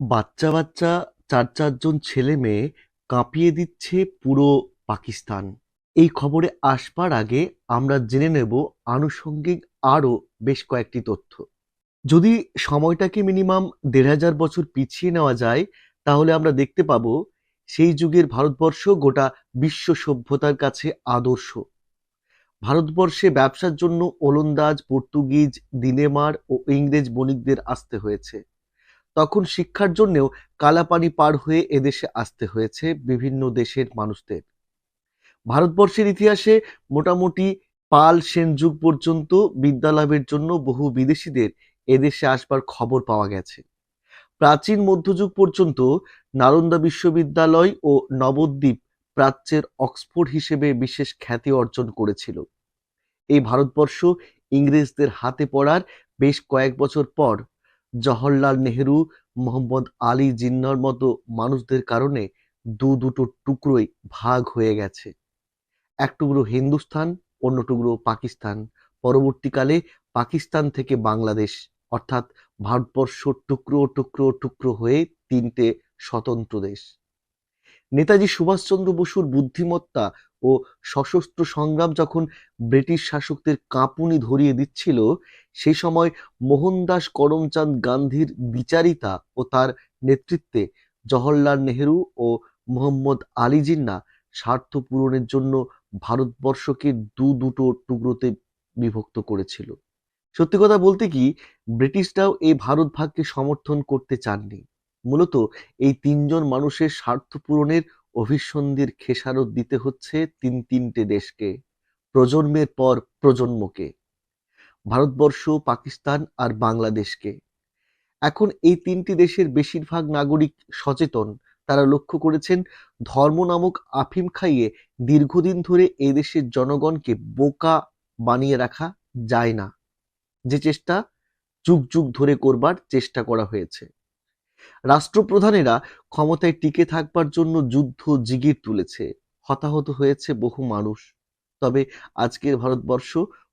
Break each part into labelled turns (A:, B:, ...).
A: বাচ্চা বাচ্চা চার চারজন ছেলে মেয়ে কাঁপিয়ে দিচ্ছে পুরো পাকিস্তান। এই খবরে আসবার আগে আমরা জেনে নেব আনুষঙ্গিক আরও বেশ কয়েকটি তথ্য। যদি সময়টাকে মিনিমাম দেড় হাজার বছর পিছিয়ে নেওয়া যায়, তাহলে আমরা দেখতে পাবো সেই যুগের ভারতবর্ষ গোটা বিশ্ব সভ্যতার কাছে আদর্শ। ভারতবর্ষে ব্যবসার জন্য ওলন্দাজ, পর্তুগিজ দিনেমার ও ইংরেজ বণিকদের আসতে হয়েছে। তখন শিক্ষার জন্যেও কালাপানি পার হয়ে এদেশে আসতে হয়েছে বিভিন্ন দেশের মানুষদের। ভারতবর্ষের ইতিহাসে মোটামুটি পাল সেন যুগ পর্যন্ত বিদ্যালাভের জন্য বহু বিদেশিদের এদেশে আসবার খবর পাওয়া গেছে। প্রাচীন মধ্যযুগ পর্যন্ত নালন্দা বিশ্ববিদ্যালয় ও নবদ্বীপ প্রাচ্যের অক্সফোর্ড হিসেবে বিশেষ খ্যাতি অর্জন করেছিল। এই ভারতবর্ষ ইংরেজদের হাতে পড়ার বেশ কয়েক বছর পর জওহরলাল নেহেরু, মোহাম্মদ আলী জিন্নার মতো মানুষদের কারণে দু দুটো টুকরোই ভাগ হয়ে গেছে। এক টুকরো হিন্দুস্তান, অন্য টুকরো পাকিস্তান। পরবর্তীকালে পাকিস্তান থেকে বাংলাদেশ, অর্থাৎ ভারতবর্ষ টুকরো টুকরো টুকরো হয়ে তিনটে স্বতন্ত্র দেশ। নেতাজি সুভাষচন্দ্র বসুর বুদ্ধিমত্তা ও সশস্ত্র সংগ্রাম যখন ব্রিটিশ শাসকদের কাঁপুনি ধরিয়ে দিচ্ছিল, সেই সময় মোহনদাস করমচাঁদ গান্ধীর বিচারিতা ও তার নেতৃত্বে জওহরলাল নেহেরু ও মোহাম্মদ আলী জিন্না স্বার্থ পূরণের জন্য ভারতবর্ষকে দু দুটো টুকরোতে বিভক্ত করেছিল। সত্যি কথা বলতে কি, ব্রিটিশরাও এই ভারত ভাগকে সমর্থন করতে চাননি। মূলত এই তিনজন মানুষের স্বার্থ পূরণের অভিসন্ধির খেসারত দিতে হচ্ছে তিন তিনটে দেশকে, প্রজন্মের পর প্রজন্মকে, ভারতবর্ষ, পাকিস্তান আর বাংলাদেশকে। এখন এই তিনটি দেশের বেশিরভাগ নাগরিক সচেতন। তারা লক্ষ্য করেছেন, ধর্ম নামক আফিম খাইয়ে দীর্ঘদিন ধরে এই দেশের জনগণকে বোকা বানিয়ে রাখা যায় না। যে চেষ্টা যুগ যুগ ধরে করবার চেষ্টা করা হয়েছে। রাষ্ট্রপ্রধানেরা ক্ষমতায় টিকে থাকবার জন্য যুদ্ধ জিগির তুলেছে, হতাহত হয়েছে বহু মানুষ। তবে আজকের ভারতবর্ষ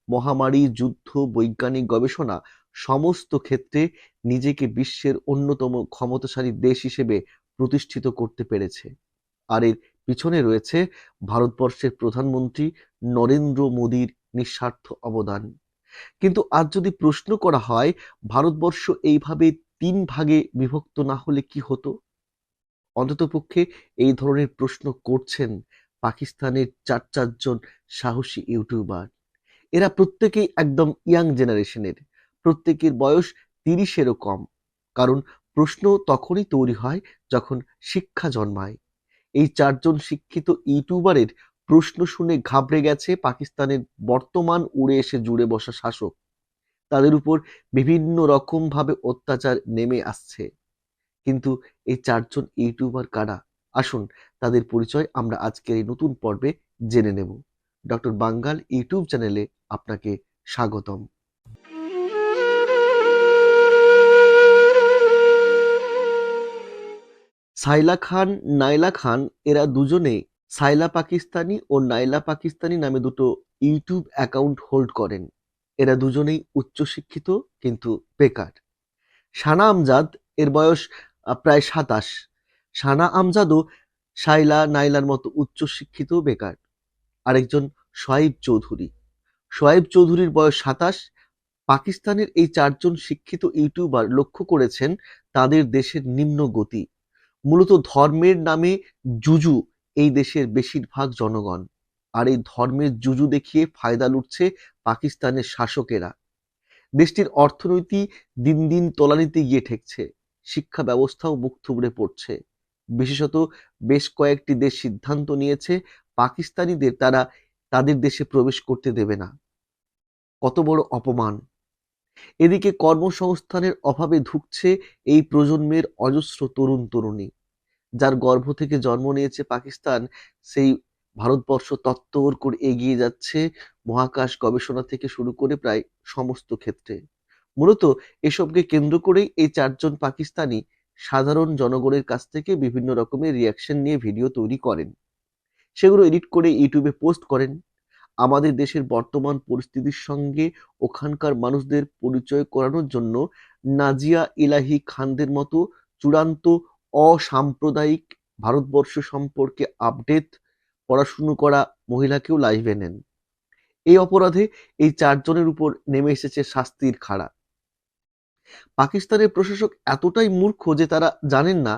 A: মহামারী, যুদ্ধ, বৈজ্ঞানিক গবেষণা সমস্ত ক্ষেত্রে নিজেকে বিশ্বের অন্যতম ক্ষমতাশালী দেশ হিসেবে প্রতিষ্ঠিত করতে পেরেছে। আর এর পিছনে রয়েছে ভারতবর্ষের প্রধানমন্ত্রী নরেন্দ্র মোদীর নিঃস্বার্থ অবদান। কিন্তু আজ যদি প্রশ্ন করা হয়, ভারতবর্ষ এইভাবে তিন ভাগে বিভক্ত না হলে কি হতো? অন্ততপক্ষে এই ধরনের প্রশ্ন করছেন পাকিস্তানের চার চারজন সাহসী ইউটিউবার। এরা প্রত্যেকেই একদম ইয়াং জেনারেশনের। প্রত্যেকের বয়স তিরিশেরও কম। কারণ প্রশ্ন তখনই তৈরি হয় যখন শিক্ষা জন্মায়। এই চারজন শিক্ষিত ইউটিউবারের প্রশ্ন শুনে ঘাবড়ে গেছে পাকিস্তানের বর্তমান উড়ে এসে জুড়ে বসা শাসক। তাদের উপর বিভিন্ন রকম ভাবে অত্যাচার নেমে আসছে। কিন্তু এই চারজন ইউটিউবার কারা? আসুন তাদের পরিচয় আমরা আজকের এই নতুন পর্বে জেনে নেব। ডক্টর বাঙ্গাল ইউটিউব চ্যানেলে আপনাকে স্বাগতম। সাইলা খান, নাইলা খান, এরা দুজনে সাইলা পাকিস্তানি ও নাইলা পাকিস্তানি নামে দুটো ইউটিউব অ্যাকাউন্ট হোল্ড করেন। এরা দুজনেই উচ্চশিক্ষিত কিন্তু বেকার। সানা আমজাদ এর বয়স প্রায় সাতাশ। সানা আমজাদও সাইলা নাইলার মতো উচ্চশিক্ষিত বেকার। আরেকজন সোয়াইব চৌধুরী। সোয়াইব চৌধুরীর বয়স সাতাশ। পাকিস্তানের এই চারজন শিক্ষিত ইউটিউবার লক্ষ্য করেছেন তাদের দেশের নিম্ন গতি। মূলত ধর্মের নামে জুজু এই দেশের বেশিরভাগ জনগণ। আর এই ধর্মের জুজু দেখিয়ে ফায়দা লুটছে পাকিস্তানের শাসকেরা। দেশটির অর্থনীতি দিন দিন তলানিতে গিয়ে ঠেকছে, শিক্ষা ব্যবস্থাও মুখ থুবড়ে পড়ছে। বিশেষত বেশ কয়েকটি দেশ সিদ্ধান্ত নিয়েছে পাকিস্তানিদের তারা তাদের দেশে প্রবেশ করতে দেবে না। কত বড় অপমান। এদিকে কর্মসংস্থানের অভাবে ধুঁকছে এই প্রজন্মের অজস্র তরুণ তরুণী যার গর্ভ থেকে জন্ম নিয়েছে পাকিস্তান, সেই ভারতবর্ষ তত্ত্বর করে এগিয়ে যাচ্ছে মহাকাশ গবেষণা থেকে শুরু করে প্রায় সমস্ত ক্ষেত্রে। মূলত এসবকে কেন্দ্র করেই এই চারজন পাকিস্তানি সাধারণ জনগণের কাছ থেকে বিভিন্ন রকমের রিয়াকশন নিয়ে ভিডিও তৈরি করেন। সেগুলো এডিট করে ইউটিউবে পোস্ট করেন। আমাদের দেশের বর্তমান পরিস্থিতির সঙ্গে ওখানকার মানুষদের পরিচয় করানোর জন্য নাজিয়া ইলাহি খানদের মতো চূড়ান্ত অসাম্প্রদায়িক ভারতবর্ষ সম্পর্কে আপডেট পড়াশুনো করা মহিলাকেও লাইভে নেন। এই অপরাধে এই চারজনের উপর নেমে এসেছে শাস্তির খাড়া। পাকিস্তানের প্রশাসক এতটাই মূর্খ যে তারা জানেন না,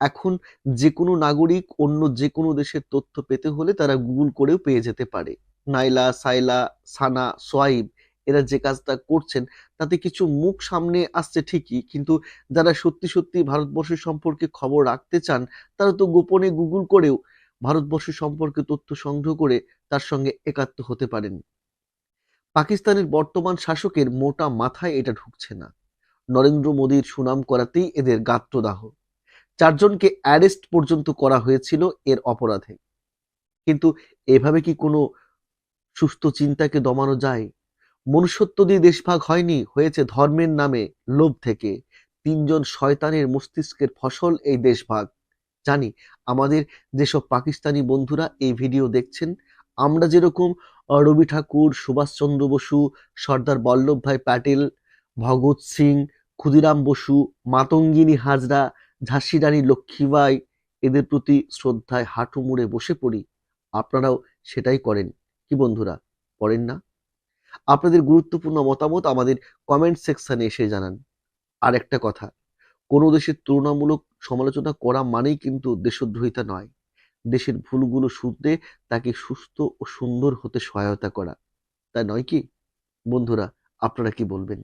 A: এখন যে কোনো নাগরিক অন্য যে কোনো দেশের তথ্য পেতে হলে তারা গুগল করেও পেয়ে যেতে পারে। নাইলা, সাইলা, সানা, সোয়াইব, এরা যে কাজটা করছেন, তাতে কিছু মুখ সামনে আসছে ঠিকই, কিন্তু যারা সত্যি সত্যি ভারতবর্ষের সম্পর্কে খবর রাখতে চান, তারা তো গোপনে গুগল করেও ভারতবর্ষের সম্পর্কে তথ্য সংগ্রহ করে তার সঙ্গে একাত্ম হতে পারেন। পাকিস্তানের বর্তমান শাসকের মোটা মাথায় এটা ঢুকছে না। নরেন্দ্র মোদীর সুনাম করাতেই এদের গাত্রদাহ। চারজনকে অ্যারেস্ট পর্যন্ত করা হয়েছিল এর অপরাধে। কিন্তু এভাবে কি কোনো সুস্থ চিন্তাকে দমানো যায়? মনুষ্যত্ব দিয়ে দেশভাগ হয়নি, হয়েছে ধর্মের নামে লোভ থেকে। তিনজন শয়তানের মস্তিষ্কের ফসল এই দেশভাগ। জানি, আমাদের যেসব পাকিস্তানি বন্ধুরা এই ভিডিও দেখছেন, আমরা যেরকম রবি ঠাকুর সুভাষচন্দ্র বসু, সর্দার বল্লভভাই প্যাটেল, ভগৎ সিং, ক্ষুদিরাম বসু, মাতঙ্গিনী হাজরা, ঝাঁসি রানী লক্ষ্মীবাই, এদের প্রতি শ্রদ্ধায় হাঁটু মুড়ে বসে পড়ি। আপনারাও সেটাই করেন। কি বন্ধুরা, করেন না? আপনাদের গুরুত্বপূর্ণ মতামত আমাদের কমেন্ট সেকশনে এসে জানান। আর একটা কথা, কোনো দেশের তুলনামূলক সমালোচনা করা মানেই কিন্তু দেশদ্রোহিতা নয়। দেশের ভুলগুলো শুনতে তাকে সুস্থ ও সুন্দর হতে সহায়তা করা। তাই নয় কি? বন্ধুরা, আপনারা কি বলবেন?